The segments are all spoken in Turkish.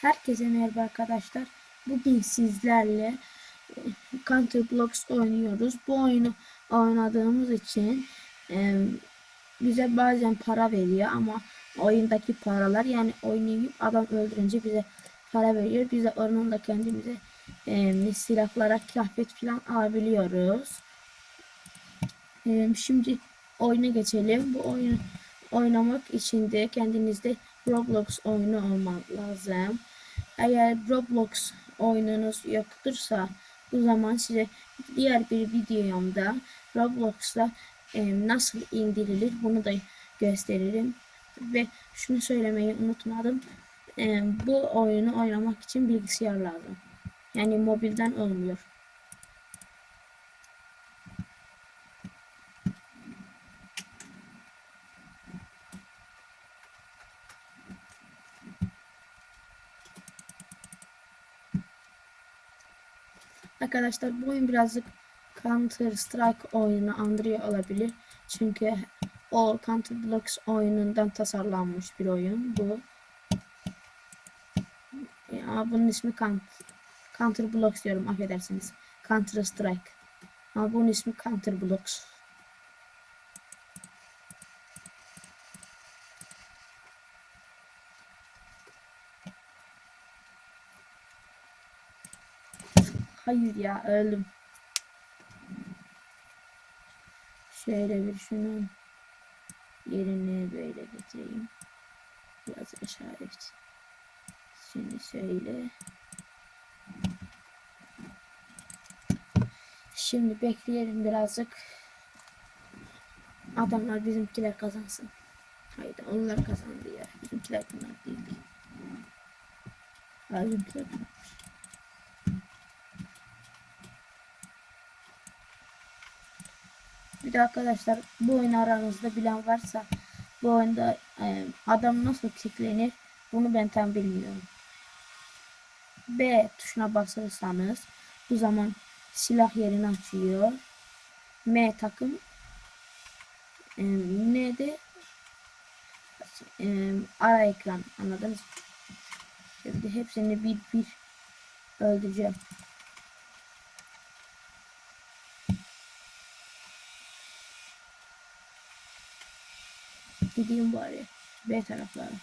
Herkese merhaba arkadaşlar. Bugün sizlerle e, Counter Blocks oynuyoruz. Bu oyunu oynadığımız için e, bize bazen para veriyor ama oyundaki paralar yani oynayıp adam öldürünce bize para veriyor. Biz de onunla kendimize e, silahlara kıyafet falan alabiliyoruz. E, şimdi oyuna geçelim. Bu oyunu oynamak için de kendinizde Roblox oyunu olmak lazım. Eğer Roblox oyununuz yoktursa bu zaman size diğer bir videomda Roblox'ta e, nasıl indirilir bunu da gösteririm. Ve şunu söylemeyi unutmadım. E, bu oyunu oynamak için bilgisayar lazım. Yani mobilden olmuyor. Arkadaşlar bu oyun birazcık Counter Strike oyununu andırıyor olabilir. Çünkü o Counter Blocks oyunundan tasarlanmış bir oyun bu. Ya bunun ismi Counter, Counter Blocks diyorum affedersiniz. Counter Strike. Ama bunun ismi Counter Blocks. Hayır ya öldüm. Şöyle bir şunun yerini böyle getireyim. Biraz işaret. Şimdi şöyle. Şimdi bekleyelim birazcık. Adamlar bizimkiler kazansın. Haydi onlar kazandı ya. Bizimkiler bunlar değil. Bizimkiler bunlar. Bir de arkadaşlar bu oyunu aranızda bilen varsa bu oyunda e, adam nasıl kilitlenir bunu ben tam bilmiyorum. B tuşuna basarsanız bu zaman silah yerini açıyor. M takım e, N de e, ara ekran anladınız? Şimdi hepsini bir bir öldüreceğim. Gideyim bari. B taraflara.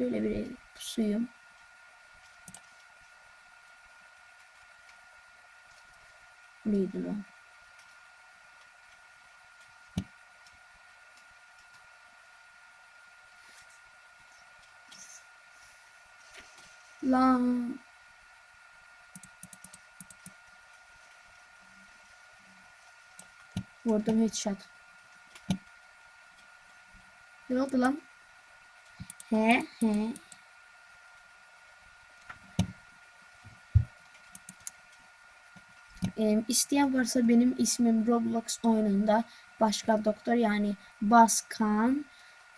Şöyle bir pusuyum. Neydi lan? Lan. Vurdum headshot. Ne oldu lan? He he. Ee, isteyen varsa benim ismim Roblox oyununda başka doktor yani Baskan.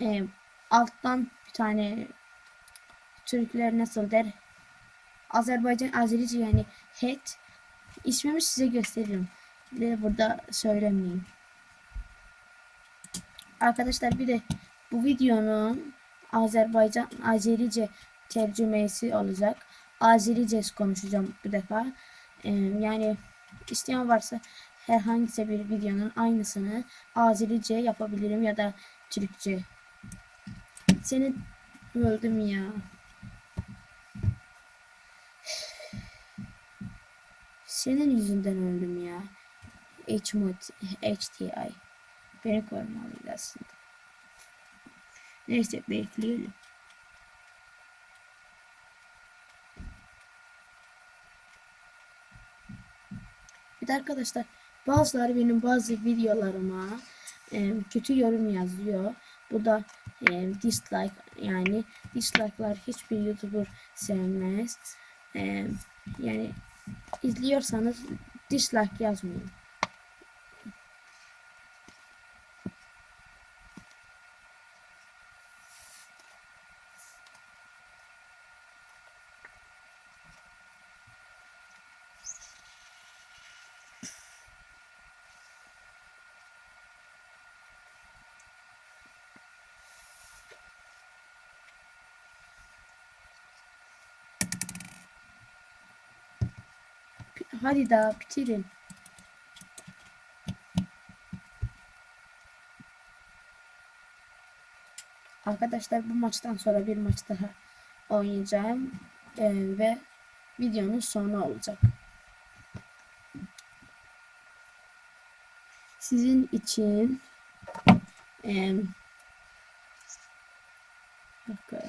E, alttan bir tane Türkler nasıl der? Azerbaycan Azerice yani het. İsmimi size gösteririm. De burada söylemeyeyim. Arkadaşlar bir de bu videonun Azerbaycan Azerice tercümesi olacak. Azerice konuşacağım bu defa. Ee, yani isteyen varsa herhangi bir videonun aynısını Azerice yapabilirim ya da Türkçe. Seni öldüm ya. Senin yüzünden öldüm ya. HTI. Beni korumalıydı aslında. Neyse bekleyelim. Bir de arkadaşlar bazıları benim bazı videolarıma e, kötü yorum yazıyor. Bu da e, dislike yani dislike'lar hiçbir YouTuber sevmez. E, yani izliyorsanız dislike yazmayın. Hadi daha bitirin. Arkadaşlar bu maçtan sonra bir maç daha oynayacağım Ee, ve videonun sonu olacak. Sizin için e, dakika.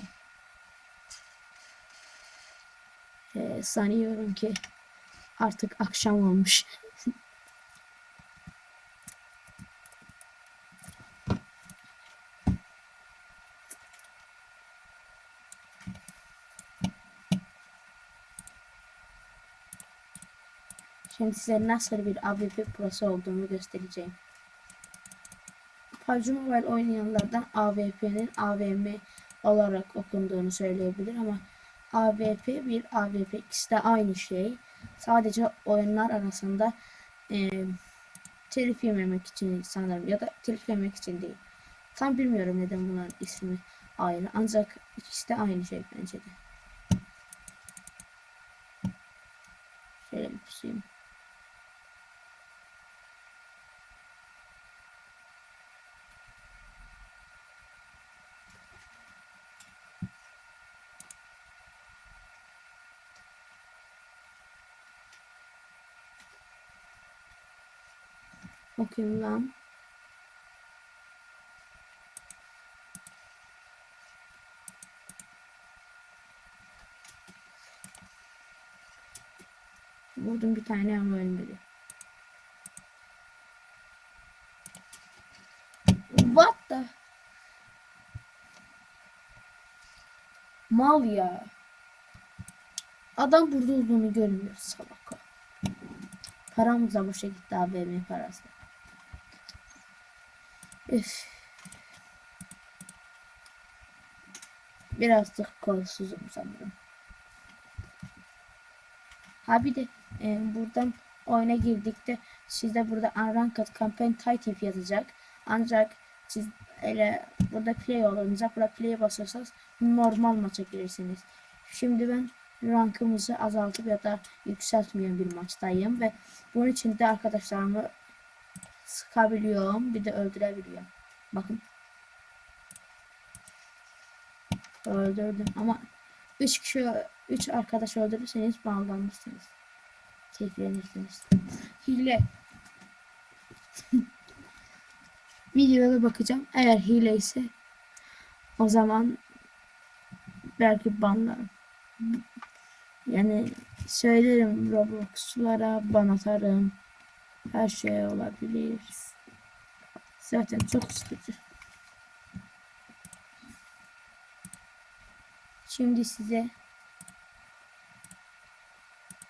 Ee, sanıyorum ki artık akşam olmuş. Şimdi size nasıl bir AWP Pro'su olduğunu göstereceğim. PUBG Mobile oynayanlardan AWP'nin AVM olarak okunduğunu söyleyebilir ama AWP bir AWP ikisi de aynı şey. Sadece oyunlar arasında e, telif yememek için sanırım ya da telif yemek için değil. Tam bilmiyorum neden bunların ismi ayrı. Ancak ikisi de aynı şey bence de. Şöyle bir pusayım. Bakayım lan. Vurdum bir tane ama ölmedi. What the? Mal ya. Adam burada olduğunu görmüyor salak. Paramız da boşa gitti AVM parası. Üf. Biraz da kolsuzum sanırım. Ha bir de e, buradan oyuna girdikte sizde burada Unranked Campaign Title yazacak. Ancak siz öyle burada play olunca burada play basarsanız normal maça girirsiniz. Şimdi ben rankımızı azaltıp ya da yükseltmeyen bir maçtayım ve bunun için de arkadaşlarımı sıkabiliyorum bir de öldürebiliyorum. Bakın. Öldürdüm ama 3 kişi 3 arkadaş öldürürseniz bağlanırsınız. Keyiflenirsiniz. Hile. Videoda bakacağım. Eğer hile ise o zaman belki banlarım. Yani söylerim Roblox'lara ban atarım. Her şey olabilir. Zaten çok sıkıcı. Şimdi size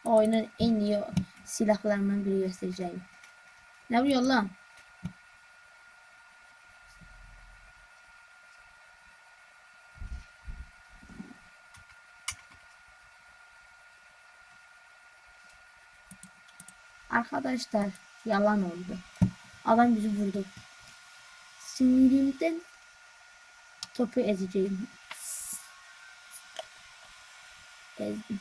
oyunun en iyi silahlarından biri göstereceğim. Ne yapıyor lan? Arkadaşlar yalan oldu. Adam bizi vurdu. Sinirimden topu ezeceğim. Ezdim.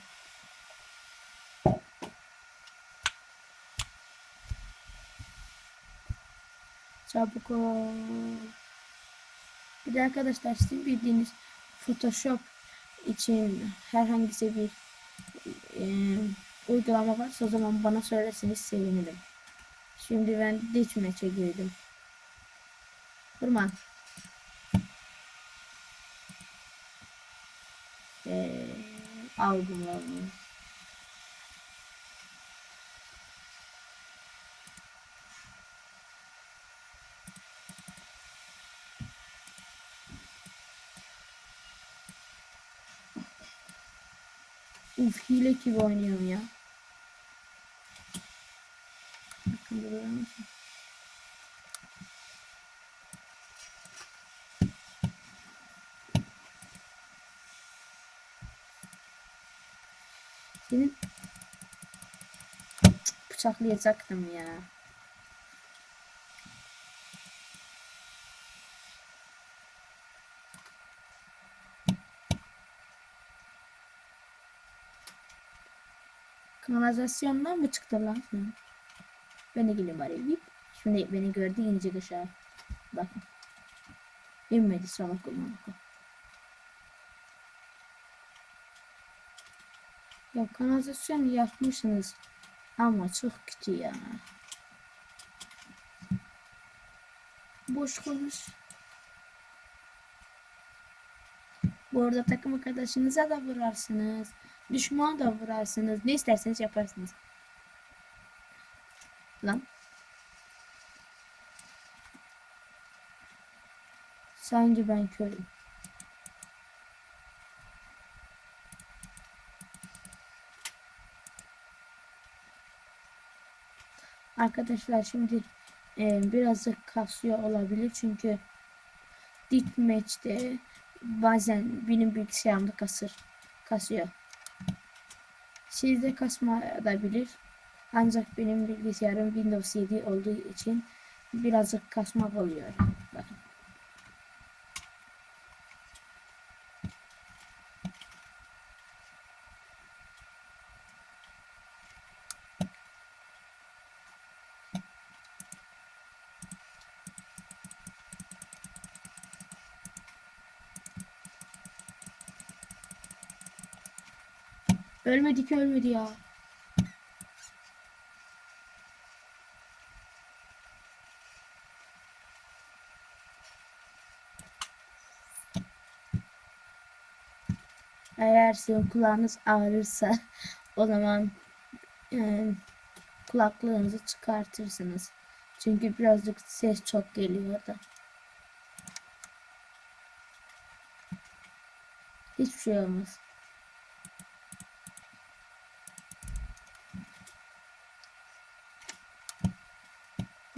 Çabuk ol. Bir de arkadaşlar sizin bildiğiniz Photoshop için herhangi bir e, uygulama varsa o zaman bana söylerseniz sevinirim. Şimdi ben ditch match'e girdim. Durma. Ee, aldım Uf hile gibi oynuyorum ya. Bakın durur musun? Senin bıçaklayacaktım ya. Kanalizasyondan mı çıktı lan? Hı. Ben de geleyim bari. Vip. Şimdi beni gördü inecek aşağı. Bakın. İnmedi salak olan. Ya kanalizasyon yapmışsınız. Ama çok kötü ya. Boş konuş. Bu arada takım arkadaşınıza da vurarsınız. Düşman da vurarsınız. Ne isterseniz yaparsınız. Lan. Sence ben körüm. Arkadaşlar şimdi e, birazcık kasıyor olabilir çünkü dik match'te bazen benim bilgisayarımda kasır kasıyor. Sizde kasmayabilir. Ancak benim bilgisayarım Windows 7 olduğu için birazcık kasmak oluyor. Bakın. Ölmedi ki ölmedi ya. Eğer sizin kulağınız ağrırsa o zaman e, kulaklığınızı çıkartırsınız. Çünkü birazcık ses çok geliyor da. Hiçbir şey olmaz.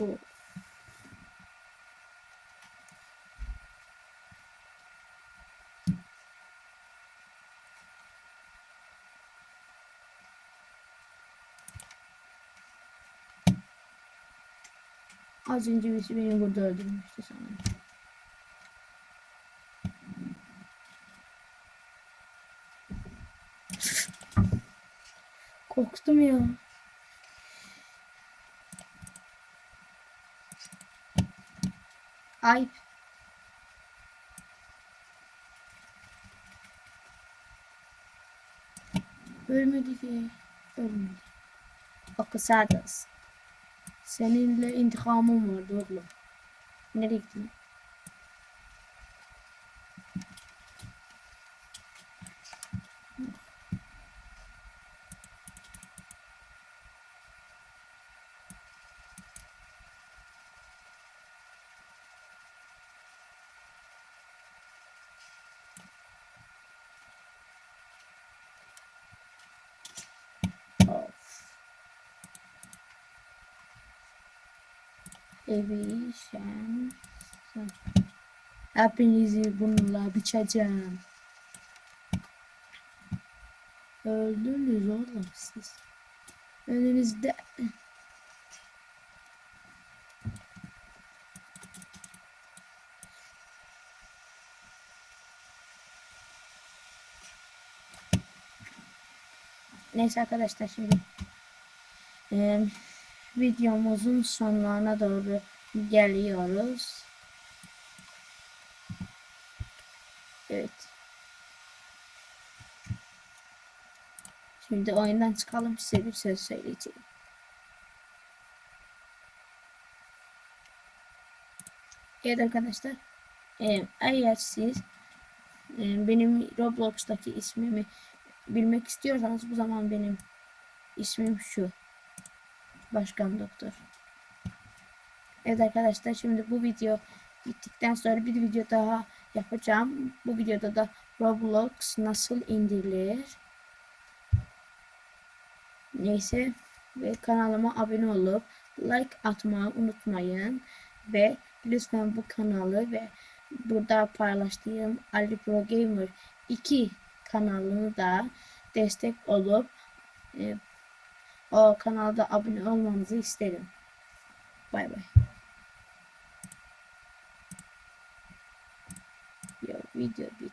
Bu. Az önce birisi beni burada öldürmüştü sanırım. Korktum ya. Ayıp. Ölmedi ki. Ölmedi. Okusadas. Seninle intikamım vardı oğlum. Nereye gittin? Sen. Hepinizi bununla biçeceğim. Öldünüz oğlum siz. Önünüzde Neyse arkadaşlar şimdi eee, videomuzun sonlarına doğru geliyoruz. Evet. Şimdi oyundan çıkalım size bir söz söyleyeceğim. Evet arkadaşlar. eee, eğer siz eee, benim Roblox'taki ismimi bilmek istiyorsanız bu zaman benim ismim şu. Başkan Doktor. Evet arkadaşlar şimdi bu video bittikten sonra bir video daha yapacağım. Bu videoda da Roblox nasıl indirilir Neyse ve kanalıma abone olup like atmayı unutmayın ve lütfen bu kanalı ve burada paylaştığım Ali Pro Gamer 2 kanalını da destek olup e, o kanalda abone olmanızı isterim. Bay bay. Yo, video bit.